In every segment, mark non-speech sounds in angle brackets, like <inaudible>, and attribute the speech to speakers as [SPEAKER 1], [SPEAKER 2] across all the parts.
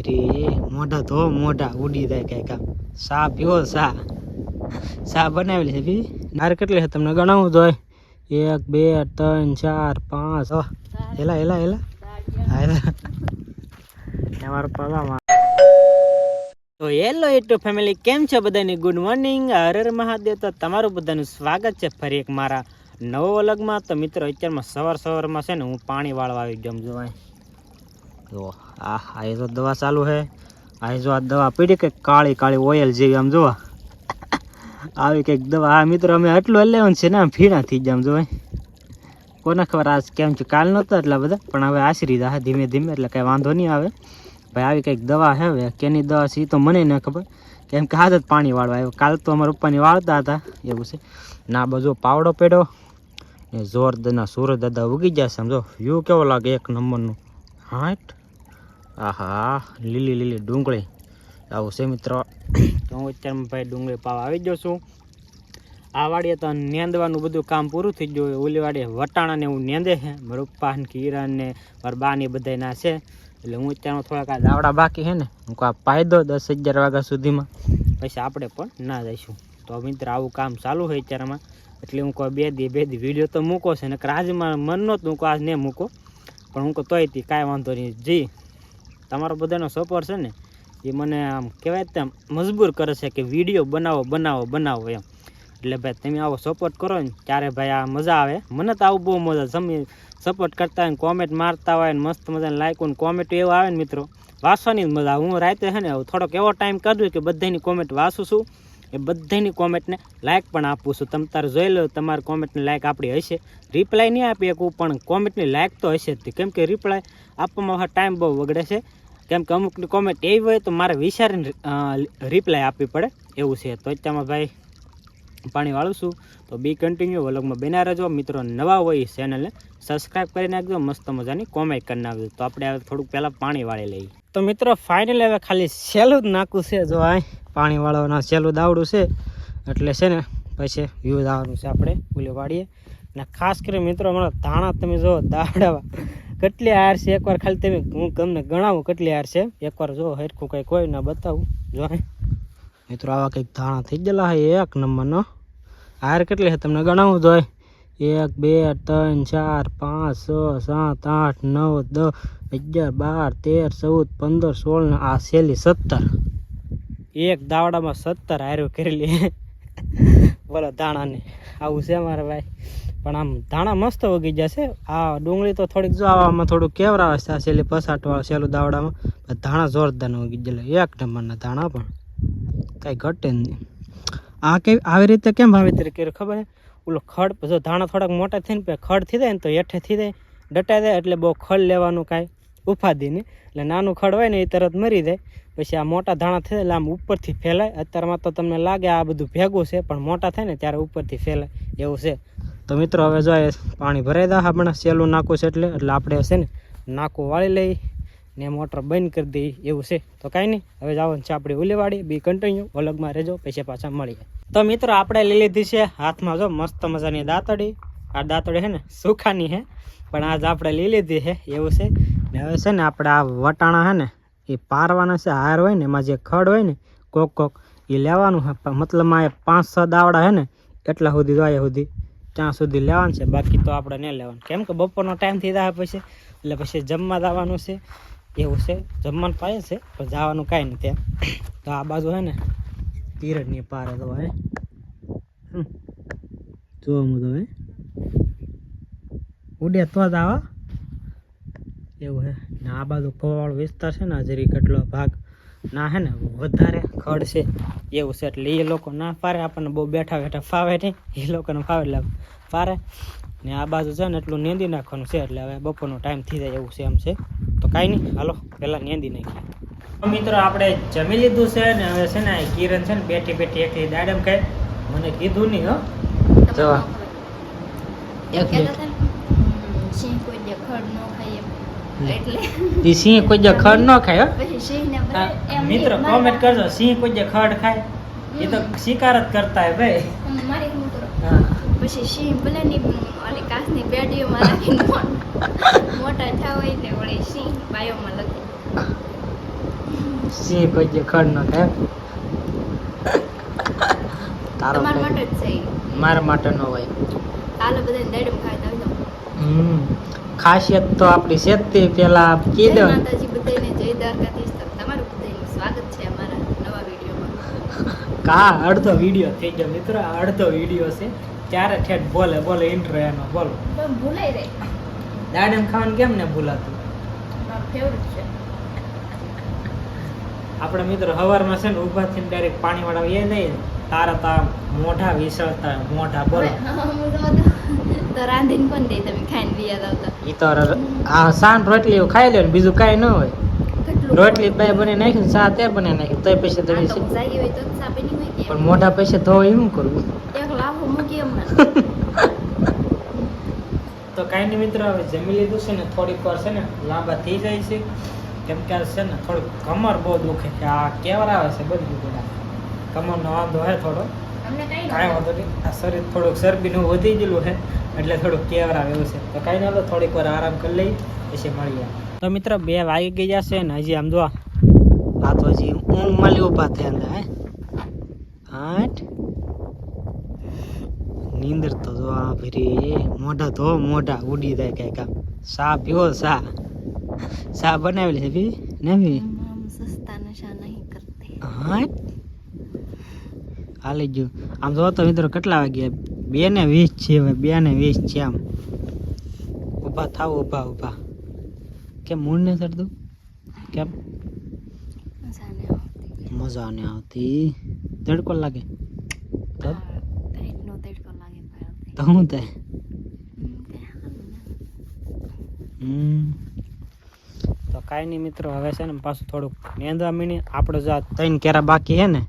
[SPEAKER 1] ભરી મોઢા ધો, મોઢા ઉડી જાય કાંઈક આમ સા પીવો, સા. સા બનાવેલી છે બી નાર કેટલી છે તમને ગણાવું તો એક, બે, ત્રણ, ચાર, પાંચ. હેલા હેલા હેલા. હેલા. અમારો પગામાં તો હેલો યુટ્યુબ ફેમિલી કેમ છે બધાની? ગુડ મોર્નિંગ હર હર મહાદેવ. તમારું બધાનું સ્વાગત છે ફરી એક મારા નવો અલગમાં તો મિત્રો, અત્યારમાં સવાર સવારમાં છે ને હું પાણી વાળવા આવી ગયો. જો અહીં. જો, આ આ દવા ચાલુ છે. આ જો આ દવા પીડી કે કાળી કાળી ઓઇલ જેવી આમ જોવા આવી કંઈક દવા. આ મિત્રો, અમે આટલું લેવાનું છે ને, આમ ફીણા થઈ જાય આમ જો કોને ખબર આજ કેમ છે? કાલ નહોતા એટલા બધા, પણ હવે આશરી જાય ધીમે ધીમે, એટલે કાંઈ વાંધો નહીં આવે. ભાઈ, આવી કંઈક દવા છે હવે. કેની દવા છે એ તો મને ન ખબર. કેમ કે હાથ જ પાણી વાળવા આવ્યો. કાલ તો અમારા પપ્પાની વાળતા હતા, એવું છે. ના બાજુ પાવડો પેડો. ને જોરદારના સુરજ દાદા ઉગી જાય સમજો વ્યૂ કેવો લાગે એક નંબરનું? હાટ. આહા, લીલી લીલી ડુંગળી. આવું છે મિત્રો. <coughs> તો હું અત્યારે ભાઈ ડુંગળી પાવા આવી ગયો છું. આ વાડીએ તો નેંદવાનું બધું કામ પૂરું થઈ ગયું ઓલી વાડીએ વટાણા ને એવું નેંદે છે. મારા પપ્પા ને કિરણ ને મારા બા ને બધા ના છે. એટલે હું અત્યારમાં થોડાક આ દાવડા બાકી છે ને, હું આ પાઈ દસ હજાર વાગ્યા સુધીમાં. પછી આપણે પણ ના જઈશું. તો મિત્ર, આવું કામ ચાલુ હોય અત્યારમાં. એટલે હું કહું બે દી બે દી વીડિયો તો મૂકો છે. ને આજમાં મન નહોતું આજ નહીં મૂકો. પણ હું કહો તોય તી કાંઈ વાંધો નહીં. જી. તમારો બધાનો સપોર્ટ છે ને, એ મને આમ કહેવાય તેમ મજબૂર કરે છે કે વીડિયો બનાવો બનાવો બનાવો એમ. એટલે ભાઈ, તમે આવો સપોર્ટ કરો ને, ત્યારે ભાઈ આ મજા આવે. મને તો આવું બહુ મજા તમે સપોર્ટ કરતા હોય ને કોમેન્ટ મારતા હોય ને, મસ્ત મજાને લાઈકો ને કોમેન્ટ એવો આવે ને મિત્રો. વાંચવાની જ મજા હું રાતે છે ને થોડોક એવો ટાઈમ કાઢું કે બધાની કોમેન્ટ વાંચું છું. એ બધાની કોમેન્ટને લાઈક પણ આપું છું. તમે તારે જોઈ લો, તમારી કોમેન્ટની લાઈક આપણી હશે. રિપ્લાય નહીં આપી શકું, પણ કોમેન્ટની લાઈક તો હશે જ. કેમ કે રિપ્લાય આપવામાં ટાઈમ બહુ બગડે છે. કેમ કે અમુકની કોમેન્ટ એવી હોય તો મારે વિચારીને રિપ્લાય આપવી પડે. એવું છે. તો અત્યારમાં ભાઈ પાણી વાળું છું તો બી કન્ટિન્યુ વલોગમાં બેના રહેજો. મિત્રો, નવા હોય ચેનલને સબસ્ક્રાઈબ કરી નાખજો મસ્ત મજાની કોમેન્ટ કરી નાખજો. તો આપણે હવે થોડુંક પહેલાં પાણી વાળી લઈએ. તો મિત્રો ફાઇનલ હવે ખાલી સહેલું જ નાખવું છે. જો આ પાણી વાળવાના સહેલું દાવડું છે. એટલે છે ને, પછી વ્યૂઝ આવવાનું છે આપણે. ભૂલી વાળીએ. અને ખાસ કરીને મિત્રો મારા ધાણા તમે જો દાવડાવા કેટલી હાર છે? એકવાર ખાલી તમે હું તમને ગણાવું કેટલી હાર છે? એકવાર જો હરખું કંઈક હોય ના બતાવું. જો મિત્રો, આવા કંઈક ધાણા થઈ ગયેલા હોય એક નંબરનો. હાર કેટલી છે તમને ગણાવું જોઈએ એક, બે, ત્રણ, ચાર, પાંચ, છ, સાત, આઠ, નવ, દસ, અગિયાર, બાર, તેર, ચૌદ, પંદર સોળ આ છેલ્લી સત્તર. એક દાવડામાં સત્તર હાર્યું કરેલી બોલો ધાણાને. આવું છે મારા ભાઈ. પણ આમ ધાણા મસ્ત વગી જશે આ ડુંગળી તો થોડીક જો આવામાં થોડું કેવરા છે, આ છેલ્લી પસાટવાળા છેલ્લું દાવડામાં. પણ ધાણા જોરદાર વગી જાય એક નંબરના ધાણા પણ. કાંઈ ઘટે નહીં. આ કે, આવી રીતે કેમ વાવેતર કર્યું ખબર છે? ઓલો ખડ, જો ધાણા થોડાક મોટા થઈને ખડ થઈ જાય ને તો હેઠે થઈ જાય ડટાઈ જાય એટલે બહુ ખડ લેવાનું કાંઈ. નહીં એટલે નાનું ખડવાય ને એ તરત મરી જાય. પછી આ મોટા ધાણા થાય એટલે આમ ઉપરથી ફેલાય. અત્યારમાં તો તમને લાગે આ બધું ભેગું છે, પણ મોટા થાય ને ત્યારે ઉપરથી ફેલાય. એવું છે. તો મિત્રો, હવે જો પાણી ભરાઈ દા આપણે સેલું નાખું છે એટલે. એટલે આપણે છે ને નાકું વાળી લઈ ને મોટર બંધ કરી દઈ એવું છે. તો કાંઈ નહીં. હવે જવાનું છે આપણે ઉલેવાડી. બી કન્ટિન્યુ અલગમાં રહેજો. પૈસા પાછા મળીએ. તો મિત્રો, આપણે લઈ લીધી છે હાથમાં જો મસ્ત મજાની દાંતડી. આ દાંતડી છે ને સુખાની છે, પણ આજ આપણે લઈ લીધી છે, એવું છે. ને હવે છે ને આપણે આ વટાણા છે ને, એ પારવાના છે, હાર હોય ને, એમાં જે ખડ હોય ને, કોક કોક, એ લેવાનું છે. મતલબમાં એ પાંચ છ દાવડા છે ને, એટલા સુધી જોઈએ સુધી, ત્યાં સુધી લેવાનું છે. બાકી તો આપણે નહીં લેવાનું. કેમ કે બપોરનો ટાઈમ થઈ પછી, એટલે પછી જમવા જવાનું છે, એવું છે. જમવાનું પાય છે, પણ જવાનું કાંઈ નહીં ત્યાં. તો આ બાજુ છે ને તીરડની પારે તો હે. જોવા મુજબ હે ઉડે તો જ આવા. એવું હે. ને આ બાજુ કવાળો વિસ્તાર છે ને જરી કેટલો ભાગ. ના હે ને વધારે ખડ છે. એવું છે એટલે એ લોકો ના પારે આપણને બહુ બેઠા બેઠા ફાવે નહીં. એ લોકોને ફાવે એટલે પારે ને આ બાજુ છે ને એટલું નેંદી નાખવાનું છે એટલે હવે બપોરનો ટાઈમ થઈ જાય એવું છે એમ છે. તો કાંઈ નહીં હાલો પહેલાં નેંદી નાખીએ. મિત્રો આપણે જમી લીધું છે ને હવે છે ને કિરણ છે ને બેઠી બેઠી એકલી દાડમ ખાય. મને કીધું નહીં હો. જો. એક મિનિટ.
[SPEAKER 2] સિંહ કોઈ દે ખડ ન ખાય એમ. એટલે
[SPEAKER 1] ઈ સિંહ કોઈ દે ખડ ન ખાય
[SPEAKER 2] પછી સિંહ ને
[SPEAKER 1] મિત્રો કોમેન્ટ
[SPEAKER 2] મારા-
[SPEAKER 1] કરજો સિંહ કોઈ જે ખડ ખાય? એ તો શિકાર જ કરતા હોય ભાઈ.
[SPEAKER 2] મારી શું કરો? પછી સિંહ ભલે ની ઓલી કાચની બેડીઓમાં રાખીને મોટા થયા હોય ને વળી સિંહ બાયોમાં લખી.
[SPEAKER 1] સિંહ કોઈ ખડ ન ખાય. તારો
[SPEAKER 2] માટે જ છે
[SPEAKER 1] મારા માટે ન હોય.
[SPEAKER 2] હાલો બધાને દાડમ ખાઈ દઉં
[SPEAKER 1] હમ ખાસિયત તો આપણી છે તે પેલા કી
[SPEAKER 2] જય
[SPEAKER 1] દો
[SPEAKER 2] માતાજી બધાને જય દ્વારકાધીશ. તમારું બધાનું સ્વાગત છે અમારા નવા વિડીયોમાં.
[SPEAKER 1] કા અડધો વીડિયો થઈ ગયો મિત્રો અડધો વીડિયો છે. ત્યારે ઠેઠ બોલે બોલે ઇન્ટ્રો એનો બોલો.
[SPEAKER 2] ભૂલાઈ રહે.
[SPEAKER 1] દાડમ ખાવાનું કેમ ને ભૂલાતું?
[SPEAKER 2] મારું છે.
[SPEAKER 1] આપણે મિત્રો હવારમાં છે ને ઊભા થઈને ડાયરેક્ટ પાણી વાળા એ નહીં. તારા તા મોઢા વિસળતા મોઢા બોલો.
[SPEAKER 2] તો તો- <laughs> તો રાંધીને પણ દે તમે ખાઈને બિયા આવતા.
[SPEAKER 1] ઈ તો આ સાન રોટલી ખાઈ લે ને બીજું કાંઈ ન હોય. રોટલી બે બને નાખી ને સા તે બને નાખી તોય તમે
[SPEAKER 2] કે?
[SPEAKER 1] પણ મોઢા પૈસા ધોવા એમ કરવું
[SPEAKER 2] એક લાફો મૂકી <laughs>
[SPEAKER 1] તો કાંઈ નહીં મિત્રો હવે જમી લીધું છે ને થોડીક વાર છે ને લાંબા થઈ જાય છે. કેમ કે છે ને થોડુંક કમર બહુ દુખે છે. આ કેવર આવે છે બધું બધા. કમરનો વાંધો હે થોડો.
[SPEAKER 2] કાંઈ
[SPEAKER 1] વાંધો નહીં. આ શરીર થોડુંક શરબીનું વધી ગયેલું છે એટલે થોડુંક કેવર આવે એવું છે. તો કાંઈ ના થોડીક વાર આરામ કરી લઈ પછી મળીએ. તો મિત્ર બે વાગી ગઈ જશે ને હજી આમ જો આ તો હજી ઊંઘ મળી ઊભા થયા અંદર હે? આઠ. નીંદર તો જો આ ફરી મોઢા ધો મોઢા ઉડી જાય કાંઈક આમ. સા પીવો સા. સા બનાવેલી છે ભી ને
[SPEAKER 2] ભી સસ્તા નશા નહીં કરતે.
[SPEAKER 1] હા હાલી ગયું. આમ જો તો મિત્રો કેટલા વાગ્યા બે ને વીસ છે હવે બે ને વીસ છે આમ. ઊભા થાવ ઊભા ઊભા. કેમ મૂળ ને સરતું કેમ? મજા નહીં આવતી. તડકો લાગે? તો તો હું તે તો કાંઈ નહીં મિત્રો હવે છે ને પાછું થોડુંક નેંદવા મીની. આપણે જો ત્રણ કેરા બાકી હે ને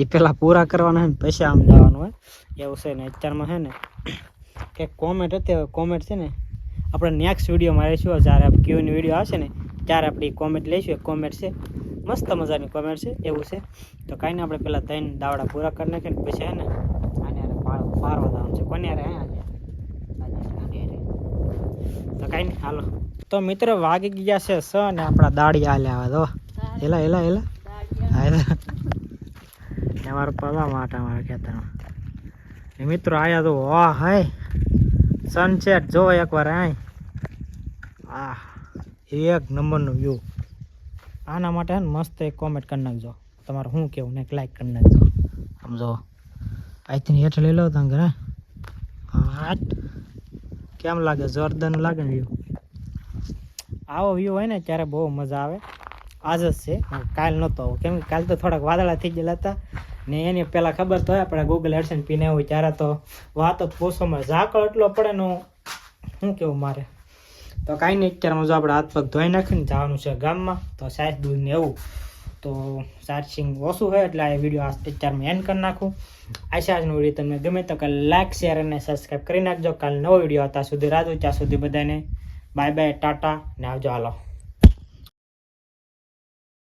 [SPEAKER 1] એ પહેલાં પૂરા કરવાના હોય ને પછી આમ જવાનું હોય. એવું છે ને અત્યારમાં છે ને કે કોમેન્ટ હતી હવે કોમેન્ટ છે ને આપણે નેક્સ્ટ વીડિયો મારીશું જ્યારે ક્યુની વીડિયો આવશે ને ત્યારે આપણે કોમેન્ટ લઈશું. એક કોમેન્ટ છે મસ્ત મજાની કોમેન્ટ છે એવું છે. તો કાંઈ નહીં આપણે પહેલાં ત્રણ દાવડા પૂરા કરી નાખીએ ને પછી છે ને આને પારવા જવાનું છે. કોને હે હારે. તો કાંઈ નહીં હાલો. તો મિત્રો વાગી ગયા છે સ ને આપણા દાડી હાલે આવે તો એલા એલા એલા હા, એલા એ મારો પગા માટા મારા ખેતરમાં. મિત્રો આયા તો વાહ હાય સનસેટ જો એકવાર આય. આ એક નંબરનો વ્યૂ આના માટે ને મસ્ત એક કોમેન્ટ કરી નાખજો. તમારે શું કેવું ને એક લાઈક કરી નાખજો. આમ જો, અહીંથી હેઠ લઈ લો તમે ઘરે. કેમ લાગે? જોરદાર લાગે ને વ્યૂ આવો વ્યૂ હોય ને ત્યારે બહુ મજા આવે. આજ જ છે. કાલ નહોતો કેમ કે કાલ તો થોડાક વાદળા થઈ ગયેલા હતા. ને એની પહેલાં ખબર તો હોય, આપણે ગૂગલ એડસન પીને હોય ત્યારે તો વાતો પૂછોમાં ઝાકળ એટલો પડે ને શું કેવું મારે? તો કાંઈ નહીં, અત્યારમાં જો આપણે હાથ પગ ધોઈ નાખીને જવાનું છે ગામમાં, તો સાસ દૂધ ને એવું. તો ચાર્જિંગ ઓછું હોય એટલે આ વીડિયો અત્યારમાં એન્ડ કરી નાખું. આશા આજનો વીડિયો તમને ગમે તો કાલે લાઈક શેર અને સબસ્ક્રાઈબ કરી નાખજો. કાલે નવો વીડિયો હતા સુધી રાહ ત્યાં સુધી બધાને બાય બાય ટાટા, ને આવજો હાલો.